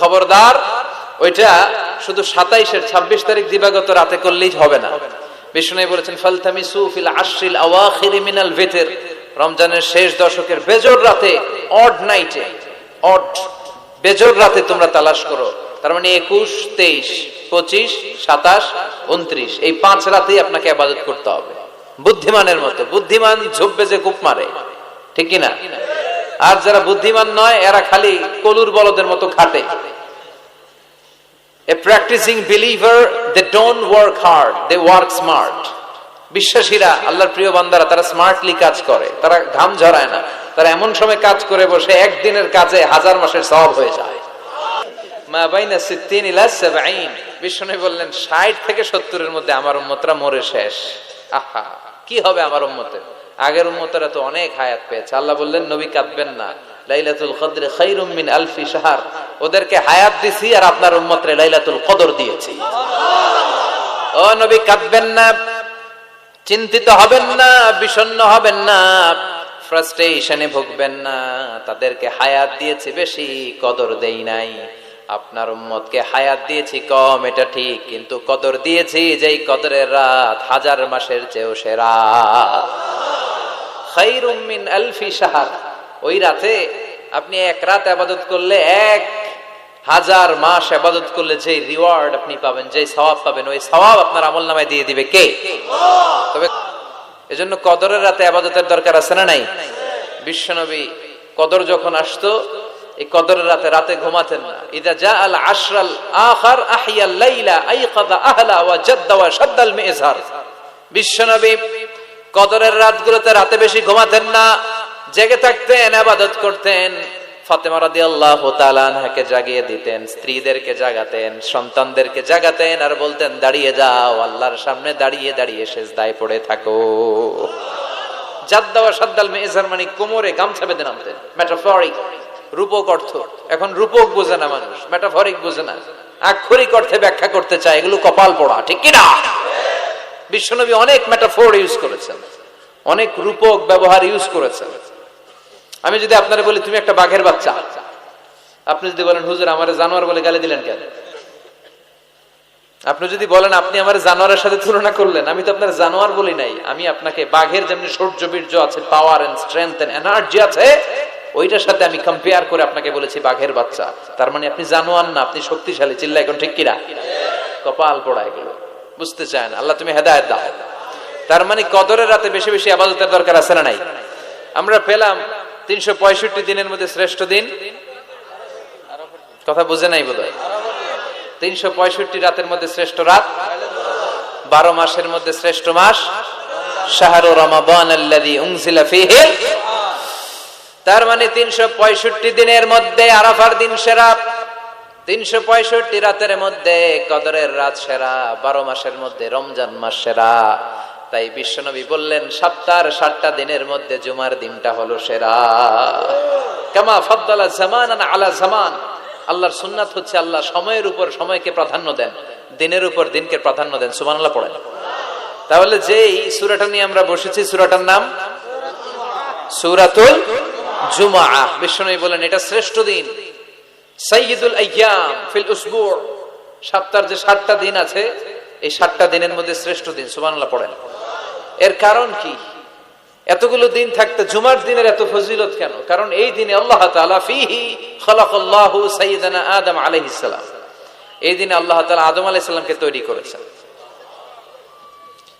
খবরদার, ওইটা শুধু সাতাইশের ছাব্বিশ তারিখ দিবাগত রাতে করলেই হবে না। বিষ্ণু বলেছেন ফালতামি সুফিল আশ্রিল আওয়াখির ভেতের। রমজানের শেষ দশকের বেজর রাতে, অড নাইটে, অড বেজর রাতে তোমরা তালাশ করো। তার মানে একুশ, তেইশ, পঁচিশ, সাতাশ, উনত্রিশ, এই পাঁচ রাতেই আপনাকে আবাদত করতে হবে। বুদ্ধিমানের মতো, বুদ্ধিমান ঝোপবে যে কূপ মারে। ঠিক কিনা? আর যারা বুদ্ধিমান নয়, এরা খালি কলুর বলদের মতো খাটে. বিশ্বাসীরা, আল্লাহর প্রিয় বান্দারা, তারা স্মার্টলি কাজ করে, তারা ঘাম ঝরায় না। তারা এমন সময় কাজ করে বসে, একদিনের কাজে হাজার মাসের সব হয়ে যায়। বিষ্ণু বললেন 60 থেকে সত্তরের মধ্যে আমার উম্মতরা মরে শেষ। আহা, কি হবে আমার উম্মতের? আগের উম্মতরা তো অনেক হায়াত পেয়েছে। আল্লাহ বললেন, নবী কাঁদবেন না। লাইলাতুল কদরে খাইরুম আলফি শাহর। ওদেরকে হায়াত দিছি আর আপনার উম্মতরে লাইলাতুল কদর দিয়েছি। ও নবী, কাঁদবেন না। চিন্তিত হবেন না, বিষণ্ণ হবেন না। ফ্রাস্ট্রেশনে ভুগবেন না। তাদেরকে হায়াত দিয়েছি, বেশি কদর দেই নাই। আপনার উম্মতকে হায়াত দিয়েছি, কম, এটা ঠিক। কিন্তু কদর দিয়েছি, যেই কদরের রাত হাজার মাসের চেয়েও সেরা। ওই রাতে আপনি এক রাত আবাদত করলে এক হাজার মাস আবাদত করলে যে রিওয়ার্ড আপনি পাবেন যে সওয়াব পাবেন, ওই সওয়াব আপনার আমল নামায় দিয়ে দিবে কে? তবে এজন্য কদরের রাতে আবাদতের দরকার আছে না নাই? বিশ্বনবী কদর যখন আসতো, এই কদরের রাতে রাতে ঘুমাতেন না। বিশ্বনবী কদরের রাতগুলোতে রাতে বেশি ঘুমাতেন না, জেগে থাকতেন, আবাদত করতেন। সাদ্দাল মানে কোমরে গামছা বেঁধে নামতেন রূপক অর্থ। এখন রূপক বোঝে না মানুষ মেটাফরিক বোঝে না। আক্ষরিক অর্থে ব্যাখ্যা করতে চায়, এগুলো কপাল পড়া, ঠিক কি না বিশ্বনবী অনেক মেটাফোর ইউজ করেছেন, অনেক রূপক ব্যবহার ইউজ করেছেন। আমি যদি আপনারা বলি, তুমি একটা বাঘের বাচ্চা। আপনি যদি বলেন, হুজুর, আমার জানোয়ার বলে গালি দিলেন কেন? আপনি যদি বলেন, আপনি আমার জানোয়ারের সাথে তুলনা করলেন। আমি তো আপনার জানোয়ার বলি নাই। আমি আপনাকে বাঘের যেমনি সৌর্য, বীর্য আছে power and strength and energy আছে, ওইটার সাথে আমি কম্পেয়ার করে আপনাকে বলেছি বাঘের বাচ্চা। তার মানে আপনি জানোয়ার না, আপনি শক্তিশালী। চিল্লা এখন ঠিক কিনা? কপাল পড়া এগুলো বুঝতে চায় না আল্লাহ তুমি হেদায়ত দাও। তার মানে কদরের রাতে বেশি বেশি আবাদতের দরকার আছে না নাই? আমরা পেলাম তিনশো পঁয়ষট্টি দিনের মধ্যে শ্রেষ্ঠ দিন। কথা বুঝে নাই বোধ তিনশো পঁয়ষট্টি রাতের মধ্যে শ্রেষ্ঠ রাত, বারো মাসের মধ্যে শ্রেষ্ঠ মাস। তার মানে তিনশো পঁয়ষট্টি দিনের মধ্যে আরাফার দিন সেরা। তিনশো পঁয়ষট্টি রাতের মধ্যে কদরের রাত সেরা, বারো মাসের মধ্যে রমজান মাস সেরা। তাই বিশ্বনবী বললেন সপ্তাহ সাতটা দিনের মধ্যে জুমার দিনটা হলো সেরা। কামা ফদ্দালা জামান আলা জামান। আল্লাহর সুন্নাত হচ্ছে আল্লাহ সময়ের উপর সময়কে প্রাধান্য দেন, দিনের উপর দিনকে প্রাধান্য দেন। সুমান আল্লাহ পড়েন। তাহলে যেই সুরাটা নিয়ে আমরা বসেছি, সুরাটার নাম? সুরাতুল জুমা বিশ্বনবী বলেন এটা শ্রেষ্ঠ দিন। সাইয়দুল আইয়াম ফিল উসবু সপ্তাহের যে সাতটা দিন আছে, এই সাতটা দিনের মধ্যে শ্রেষ্ঠ দিন, সুবহানাল্লাহ পড়েন। এর কারণ কি? এতগুলো দিন থাকতে, জুমার দিনের এত ফজিলত কেন? কারণ এই দিনে আল্লাহ তাআলা ফিহি খালাকাল্লাহু সাইয়্যিদানা আদম আলাইহিস সালাম। এই দিনে আল্লাহ তাআলা আদম আলাইহিস সালামকে তৈরি করেছেন।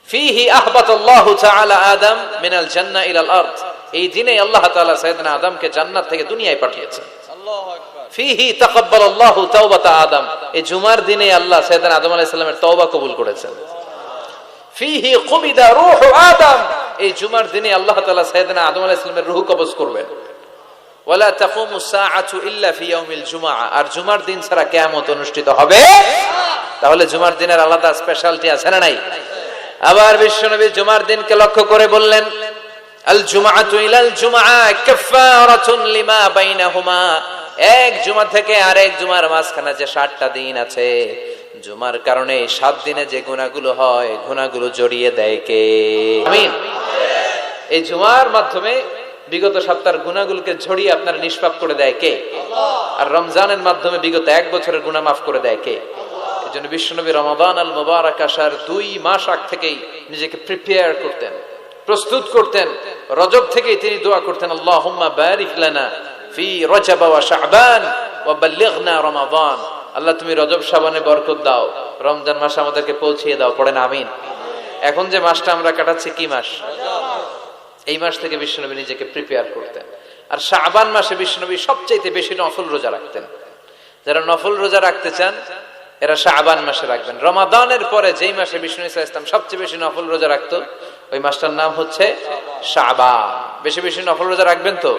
ফিহি আহবাতাল্লাহু তাআলা আদম মিনাল জান্নাহ ইলাল আরদ। এই দিনে আল্লাহ তাআলা সাইয়্যিদানা আদমকে জান্নাত থেকে দুনিয়ায় পাঠিয়েছেন। ফিহি তাকাব্বাল আল্লাহু তাওবাতা আদম। এই আল্লাহ আদম আলাইহিস তওবা কবুল করেছেন। ফিহি কুবিদা রূহু আদম। এই জুমার কবজ করবেন। ওয়ালা আর জুমার দিন ছাড়া কিয়ামত অনুষ্ঠিত হবে? তাহলে জুমার দিনের আলাদা স্পেশালিটি আছে না নাই? আবার বিশ্বনবী জুমার দিনকে লক্ষ্য করে বললেন, আল জুমআতু ইলাল জুমআ কাফফারাতুন লিমা বাইনাহুমা। এক জুমা থেকে আরেক জুমার মাঝখানে যে ষাটটা দিন আছে, জুমার কারণে সাত দিনে যে গুণাগুলো হয়, গুণাগুলো জড়িয়ে দেয় কে? এই জুমার মাধ্যমে বিগত সপ্তাহের গুণাগুলোকে ঝরিয়ে আপনার নিষ্পাপ করে দেয় কে? আর রমজানের মাধ্যমে বিগত এক বছরের গুণা মাফ করে দেয় কে? এই জন্য বিশ্বনবী রমাদান আল মোবারক আসার দুই মাস আগ থেকেই নিজেকে প্রিপেয়ার করতেন, প্রস্তুত করতেন, রজব থেকেই তিনি দোয়া করতেন, আল্লাহুম্মা বারিক লানা ফি রজব ওয়া শাবান ওয়া বাল্লিগনা রমাদান। আল্লাহ, তুমি রজব শাবানে বরকত দাও। রমজান মাস আমাদেরকে পৌঁছিয়ে দাও। পড়েন আমিন। এখন যে মাসটা আমরা কাটাচ্ছি কি মাস? এই মাস থেকে বিশ্বনবী নিজেকে প্রিপেয়ার করতেন। আর শাবান মাসে বিশ্বনবী সবচাইতে বেশি নফল রোজা রাখতেন। যারা নফল রোজা রাখতে চান, এরা শাবান মাসে রাখবেন। রমাদানের পরে যেই মাসে বিষ্ণু ইসা ইসলাম সবচেয়ে বেশি নফল রোজা রাখতো, ওই মাসটার নাম হচ্ছে শাবান। বেশি বেশি নফল রোজা রাখবেন তো?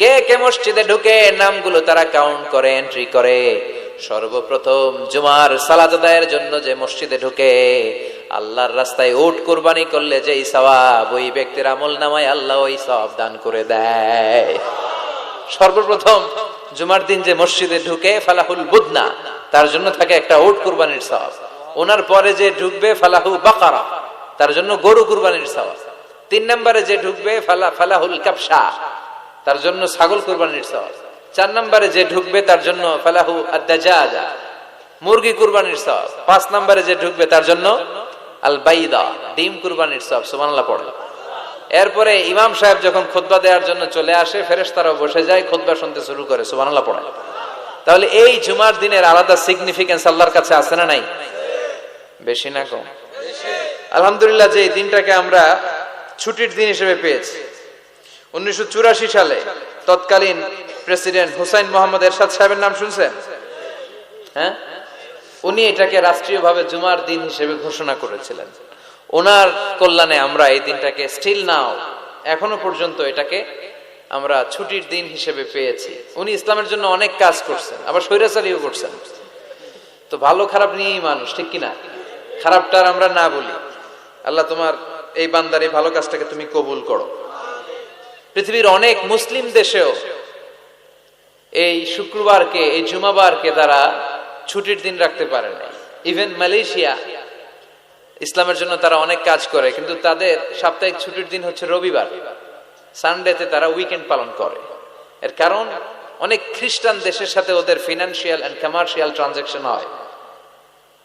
কে কে মসজিদে ঢুকে নামগুলো তারা কাউন্ট করে এন্ট্রি করে। সর্বপ্রথম জুমার সালাত আদায়ের জন্য যে মসজিদে ঢুকে, আল্লাহর রাস্তায় উট কুরবানি করলে যেই সওয়াব, ওই ব্যক্তির আমল নামায় আল্লাহ ওই সওয়াব দান করে দেয়। সর্বপ্রথম জুমার দিন যে মসজিদে ঢুকে ফালাহুল বুদনা, তার জন্য থাকে একটা উট কুরবানির সওয়াব। ওনার পরে যে ঢুকবে ফালাহু বাকারা, তার জন্য গরু কুরবানির সওয়াব। তিন নম্বরে যে ঢুকবে ফালা ফালাহুল কাপসা তার জন্য ছাগল কুরবানির সওয়াব চার নম্বরে যে ঢুকবে তার জন্য ফালাহু আদাজা মুরগি কুরবানির সওয়াব পাঁচ নম্বরে যে ঢুকবে তার জন্য আল বাইদা ডিম কুরবানির সওয়াব সুবহানাল্লাহ পড়ে। এরপরে ইমাম সাহেব যখন খুতবা দেওয়ার জন্য চলে আসে, ফেরেশতারাও বসে যায় খোদবা শুনতে শুরু করে, সুবহানাল্লাহ পড়ে। তাহলে এই জুমার দিনের আলাদা সিগনিফিকেন্স আল্লাহর কাছে আছে না নাই? বেশি না কম। আলহামদুলিল্লাহ, যে এই দিনটাকে আমরা ছুটির দিন হিসেবে পেয়েছি। উনিশশো চুরাশি সালে তৎকালীন প্রেসিডেন্ট হুসাইন মোহাম্মদ এরশাদ সাহেবের নাম শুনছেন? হ্যাঁ? উনি এটাকে রাষ্ট্রীয়ভাবে জুমার দিন হিসেবে ঘোষণা করেছিলেন। ওনার কল্যাণে আমরা এই দিনটাকে স্টিল নাও এখনও পর্যন্ত এটাকে আমরা ছুটির দিন হিসেবে পেয়েছি। উনি ইসলামের জন্য অনেক কাজ করছেন, আবার স্বৈরাচারীও করছেন। তো ভালো খারাপ নিয়েই মানুষ, ঠিক কিনা? খারাপটার আমরা না বলি। আল্লাহ তোমার এই বান্দার এই ভালো কাজটাকে তুমি কবুল করো। পৃথিবীর অনেক মুসলিম দেশেও এই শুক্রবারকে, এই জুমাবারকে তারা ছুটির দিন রাখতে পারে না ইভেন মালয়েশিয়া, ইসলামের জন্য তারা অনেক কাজ করে, কিন্তু তাদের সাপ্তাহিক ছুটির দিন হচ্ছে রবিবার। সানডেতে তারা উইকেন্ড পালন করে। এর কারণ, অনেক খ্রিস্টান দেশের সাথে ওদের ফিনান্সিয়াল অ্যান্ড কমার্শিয়াল ট্রানজাকশন হয়।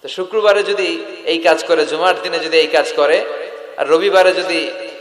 তো শুক্রবারে যদি এই কাজ করে, জুমার দিনে যদি এই কাজ করে, আর রবিবারে যদি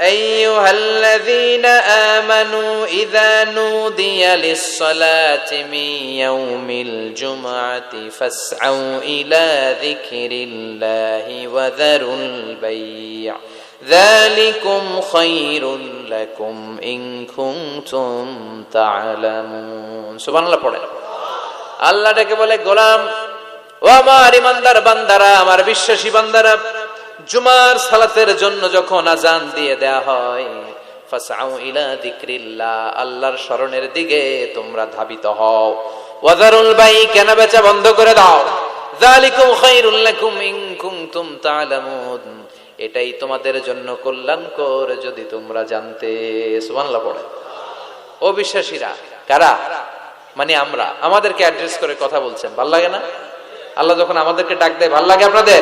أيها الذين آمنوا إذا نودي للصلاة من يوم الجمعة فاسعوا إلى ذكر الله وذروا البيع ذلكم خير لكم إن كنتم تعلمون سبحان الله পড়ে আল্লাহ ডেকে বলে গোলাম ও আমার ইমানদার বান্দারা আমার বিশ্বাসী বান্দারা জুমার সালাতের জন্য যখন আজান দিয়ে দেয়া হয়, ফাসাউ ইলা যিকরিল্লাহ, আল্লাহর স্মরণের দিকে তোমরা ধাবিত হও। ওয়াজারুল বাই বেচা বন্ধ করে দাও। যালিকুম লাকুম ইন কুনতুম এটাই তোমাদের জন্য কল্যাণকর যদি তোমরা জানতে। সুবহানাল্লাহ পড়ে। ও বিশ্বাসীরা কারা? মানে আমরা। আমাদেরকে অ্যাড্রেস করে কথা বলছেন। ভালো লাগে না? আল্লাহ যখন আমাদেরকে ডাক দেয়, ভালো লাগে আপনাদের?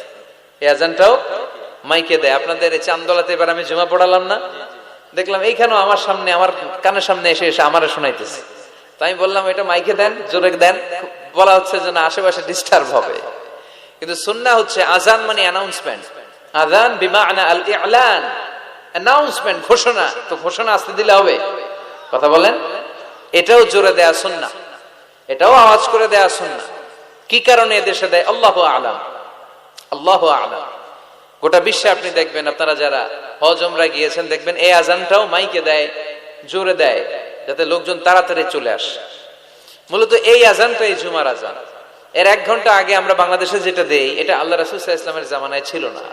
এই মাইকে দেয়। আপনাদের এই চান্দলাতে এবার আমি জমা পড়ালাম না। দেখলাম এইখানেও আমার সামনে, আমার কানের সামনে এসে এসে আমারে শোনাইতেছে। তো আমি বললাম, এটা মাইকে দেন, জোরে দেন। বলা হচ্ছে যে না আশেপাশে ডিস্টার্ব হবে। কিন্তু সুন্না হচ্ছে আজান মানে অ্যানাউন্সমেন্ট আজান বিমানা আল ইলান। অ্যানাউন্সমেন্ট ঘোষণা। তো ঘোষণা আসতে দিলে হবে। কথা বলেন? এটাও জোরে দেয়া সুন্না এটাও আওয়াজ করে দেয়া সুন্না কি কারণে এদেশে দেয়? আল্লাহ আলাম। আল্লাহ আলাম। গোটা বিশ্বে আপনি দেখবেন, আপনারা যারা হজমরা গিয়েছেন, দেখবেন এই আজানটাও মাইকে দেয়, জোরে দেয়, যাতে লোকজন তাড়াতাড়ি চলে আসে। মূলত এই আজানটাই জুমার আজান এর এক ঘণ্টা আগে আমরা বাংলাদেশে যেটা দেই, এটা আল্লাহ রাসুল ইসলামের জামানায় ছিল না।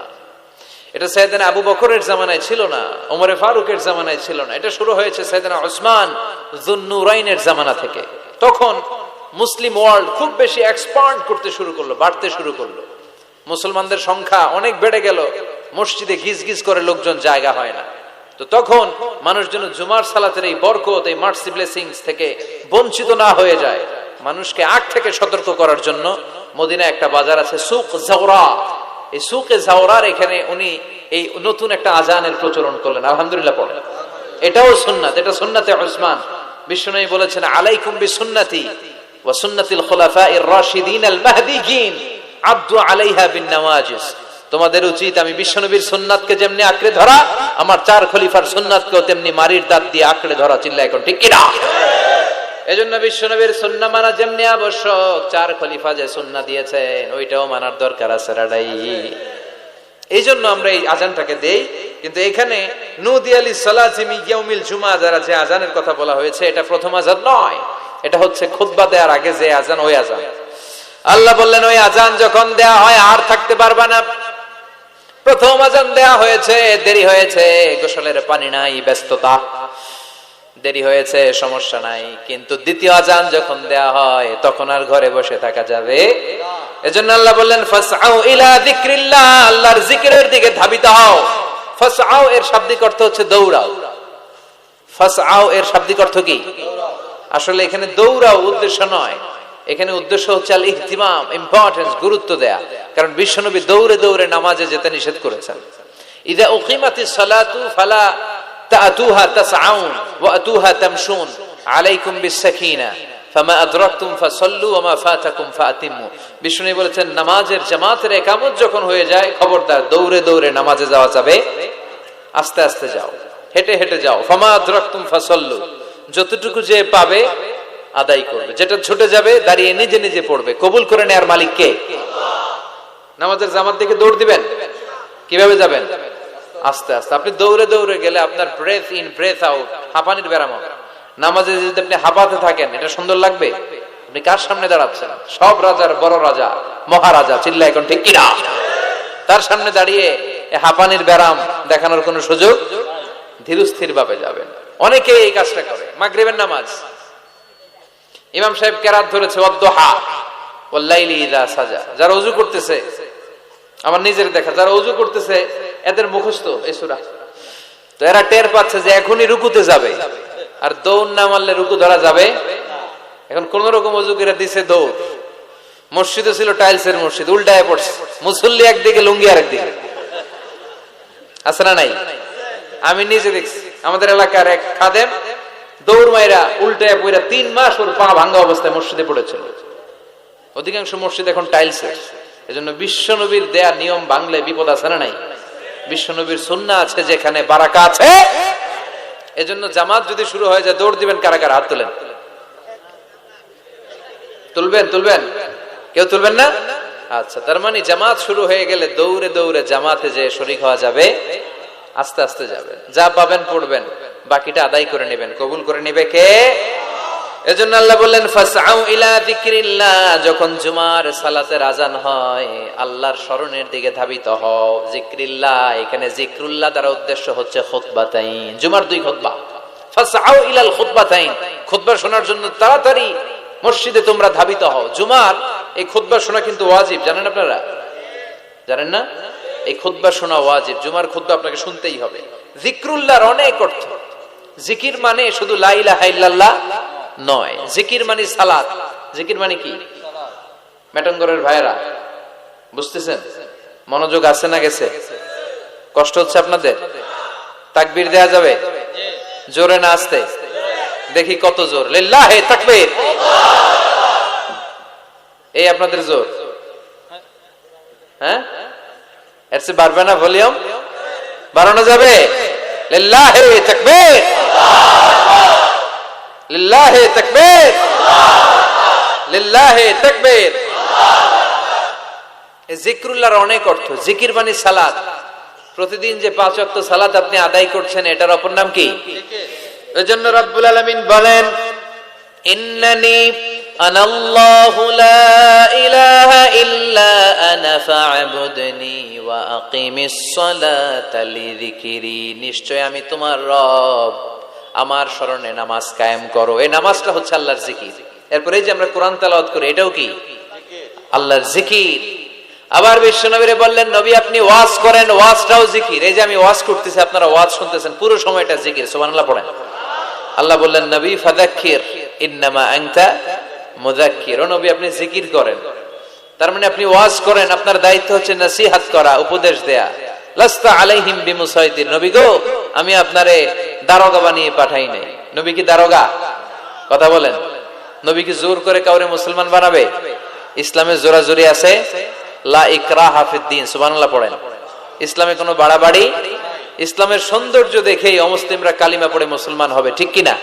এটা সৈয়দানা আবু বকরের জামানায় ছিল না, ওমরে ফারুকের জামানায় ছিল না। এটা শুরু হয়েছে সৈয়দানা ওসমান জুন্নুরাইনের জামানা থেকে। তখন মুসলিম ওয়ার্ল্ড খুব বেশি এক্সপান্ড করতে শুরু করল, বাড়তে শুরু করল। মুসলমানদের সংখ্যা অনেক বেড়ে গেল। মসজিদে গিজ গিজ করে লোকজন জায়গা হয় না। তো তখন মানুষ যেন জুমার সালাতের এই বরকত, এই মার্সি ব্লেসিংস থেকে বঞ্চিত না হয়ে যায়। মানুষকে আগ থেকে সতর্ক করার জন্য মদিনা একটা বাজার আছে, সুক জাওরা। এই সুকে জাওরার এখানে উনি এই নতুন একটা আজানের প্রচলন করলেন। আলহামদুলিল্লাহ পড়েন। এটাও সুন্নাত, এটা সুন্নাতে ওসমান। বিষ্ণু বলেছেন, আলাইকুম বি সুন্নাতি ওয়া সুন্নাতিল খুলাফা রাশিদিন আল মাহদিয়িন আব্দু আলাইহা বিন নওয়াজিস। তোমাদের উচিত আমি বিশ্বনবীর সুন্নাতকে যেমনি আঁকড়ে ধরা, আমার চার খলিফার সুন্নাতকেও তেমনি মারির দাঁত দিয়ে আঁকড়ে ধরা চিল্লা এখন ঠিক কিনা? এজন্য বিশ্বনবীর সুন্না মানা যেমনি আবশ্যক, চার খলিফা যে সুন্না দিয়েছেন, ওইটাও মানার দরকার আছে রাডাই এই জন্য আমরা এই আজানটাকে দেই, কিন্তু এখানে নুদি আলী সালাজিমি ইয়াউমিল জুমা যারা যে আজানের কথা বলা হয়েছে, এটা প্রথম আজান নয়, এটা হচ্ছে খুতবা দেওয়ার আগে যে আজান, ওই আজান। আল্লাহ বললেন, ওই আজান যখন দেয়া হয়, আর থাকতে পারবা না। প্রথম আজান দেয়া হয়েছে, দেরি হয়েছে, গোসলের পানি নাই, ব্যস্ততা। দেরি হয়েছে, সমস্যা নাই। কিন্তু দ্বিতীয় আজান যখন দেয়া হয়, তখন আর ঘরে বসে থাকা যাবে এজন্য আল্লাহ বললেন, ফাসআউ ইলা যিকরিল্লাহ। আল্লাহর জিকিরের দিকে ধাবিত হও। ফাসআউ এর শাব্দিক অর্থ হচ্ছে দৌড়াও। ফাসআউ এর শাব্দিক অর্থ কি? আসলে এখানে দৌড়াও উদ্দেশ্য নয়। এখানে উদ্দেশ্য হচ্ছে আল ইহতিমাম ইম্পর্টেন্স গুরুত্ব দেয়া। কারণ বিশ্বনবী দৌড়ে দৌড়ে নামাজে যেতে নিষেধ করেছেন। ইদা উকিমাতি সালাতু ফালা তাতুহা তাসআউন ওয়া আতুহা তামশুন আলাইকুম বিসাকিনা ফামা আদরাকতুম ফাসাল্লু ওয়া মা ফাতাকুম ফাতিমু বিষ্ণু বলেছেন, নামাজের জামাতের একামত যখন হয়ে যায়, খবরদার, দৌড়ে দৌড়ে নামাজে যাওয়া যাবে, আস্তে আস্তে যাও, হেঁটে হেঁটে যাও, ফামা আদরাকতুম ফাসাল্লু। যতটুকু যে পাবে আদায় করবে। যেটা ছুটে যাবে, দাঁড়িয়ে নিজে নিজে পড়বে। কবুল করে নেয়ার মালিক কে? নামাজের জামাত দিকে দৌড় দিবেন? কীভাবে যাবেন? আস্তে আস্তে। আপনি দৌড়ে দৌড়ে গেলে আপনার ব্রেথ ইন ব্রেথ আউট হাঁপানির ব্যারাম নামাজে যদি আপনি হাঁপাতে থাকেন, এটা সুন্দর লাগবে? আপনি কার সামনে দাঁড়াচ্ছেন? সব রাজার বড় রাজা, মহারাজা চিল্লা এখন ঠিক কিনা? তার সামনে দাঁড়িয়ে হাঁপানির ব্যারাম দেখানোর কোনো সুযোগ? ধীরস্থির ভাবে যাবেন। অনেকে এই কাজটা করে। মাগরিবের নামাজ। ইমাম সাহেব কেরাত ধরেছে অদ্দোহা ওল্লাইলি ইদা সাজা। যারা উজু করতেছে, আমার নিজের দেখা, যারা উজু করতেছে, এদের মুখস্থ এই সুরা। তো এরা টের পাচ্ছে যে এখনই রুকুতে যাবে। আর দৌড় না মারলে রুকু ধরা যাবে এখন কোন রকম উজু করে দিছে দৌড়। মসজিদে ছিল টাইলসের মসজিদ, উল্টায় পড়ছে। মুসল্লি একদিকে, লুঙ্গি আর একদিকে আছে না নাই? আমি নিজে দেখছি। আমাদের এলাকার এক খাদেম দৌড় মাইরা, উল্টে পইরা তিন মাস ওর পা ভাঙ্গা অবস্থায় মসজিদে পড়েছিল। অধিকাংশ মসজিদ এখন টাইলসের এজন্য বিশ্বনবীর দেয়া নিয়ম বাংলে বিপদ আছে না নাই? বিশ্বনবীর সুন্না আছে যেখানে বারাকা আছে। এজন্য জামাত যদি শুরু হয়ে যায় দৌড় দিবেন, কারা কারা? হাত তুলেন। তুলবেন তুলবেন? কেউ তুলবেন না? আচ্ছা তার মানে জামাত শুরু হয়ে গেলে দৌড়ে দৌড়ে জামাতে যে শরিক হওয়া যাবে, আস্তে আস্তে যাবে। যা পাবেন, পড়বেন। বাকিটা আদায় করে নেবেন। কবুল করে নিবে কে? এজন্য আল্লাহ বললেন, ফাসআউ ইলা যখন জুমার সালাতের আজান হয়, আল্লাহর স্মরণের দিকে ধাবিত হও। যিকরিল্লাহ, এখানে যিকরুল্লাহ দ্বারা উদ্দেশ্য হচ্ছে খুতবাতাইন। জুমার দুই খুতবা। ফাসআউ ইলাল খুতবাতাইন। খুতবা শোনার জন্য তাড়াতাড়ি মসজিদে তোমরা ধাবিত হও। জুমার এই খুতবা শোনা কিন্তু ওয়াজিব, জানেন আপনারা? জানেন না? এই খুতবা শোনা ওয়াজিব। জুমার খুতবা আপনাকে শুনতেই হবে। জিক্রুল্লাহর অনেক অর্থ। জিকির মানে শুধু লা ইলাহা ইল্লাল্লাহ নয়। জিকির মানে সালাত। জিকির মানে কি? মেটনগরের ভাইরা বুঝতেছেন? মনোযোগ আছে না গেছে? কষ্ট হচ্ছে আপনাদের? তাকবীর দেয়া যাবে? জোরে না আসতে? দেখি কত জোর। লিল্লাহে এই আপনাদের জোর। হ্যাঁ? বাড়বে না ভলিউম? বাড়ানো যাবে? লিল্লাহে অনেক অর্থ। জিকির মানে সালাত। প্রতিদিন যে পাঁচ ওয়াক্ত সালাত আপনি আদায় করছেন, এটার অপর নাম কি? এজন্য রব্বুল আলামিন বলেন আল্লাহু লা ইলাহা ইল্লা আনা ফা'বুদনি ওয়া আকিমিস সালাতা লিযিকরি নিশ্চয় আমি তোমার রব। আমার স্মরণে নামাজ কায়েম করো। এই নামাজটা হচ্ছে আল্লাহর জিকির। এরপরে যে আমরা কোরআন তেলাওয়াত করি, এটাও কি? আল্লাহর জিকির। আবার বিশ্বনবীরে বললেন, নবী, আপনি ওয়াজ করেন, ওয়াজটাও জিকির। এই যে আমি ওয়াজ করতেছি, আপনারা ওয়াজ শুনতেছেন, পুরো সময়টা জিকির। সুবহানাল্লাহ পড়েন। আল্লাহ বললেন, নবী, ফাদাক্কির, ইন্নামা আনতা মুযাক্কির ও নবী আপনি জিকির করেন। তার মানে আপনি ওয়াজ করেন, আপনার দায়িত্ব হচ্ছে নসিহত করা, উপদেশ দেয়া। লাস্তা আলাইহিম নবী গো, আমি আপনারে দারোগা বানিয়ে পাঠাই নাই। নবী কি দারোগা? কথা বলেন। নবী কি জোর করে কাউরে মুসলমান বানাবে? ইসলামে আছে? লা ইকরাহা ফিদ্দিন সুবহানাল্লাহ পড়েন। ইসলামে কোনো বাড়াবাড়ি? ইসলামের সৌন্দর্য দেখেই অমুসলিমরা কালিমা পড়ে মুসলমান হবে, ঠিক কিনা?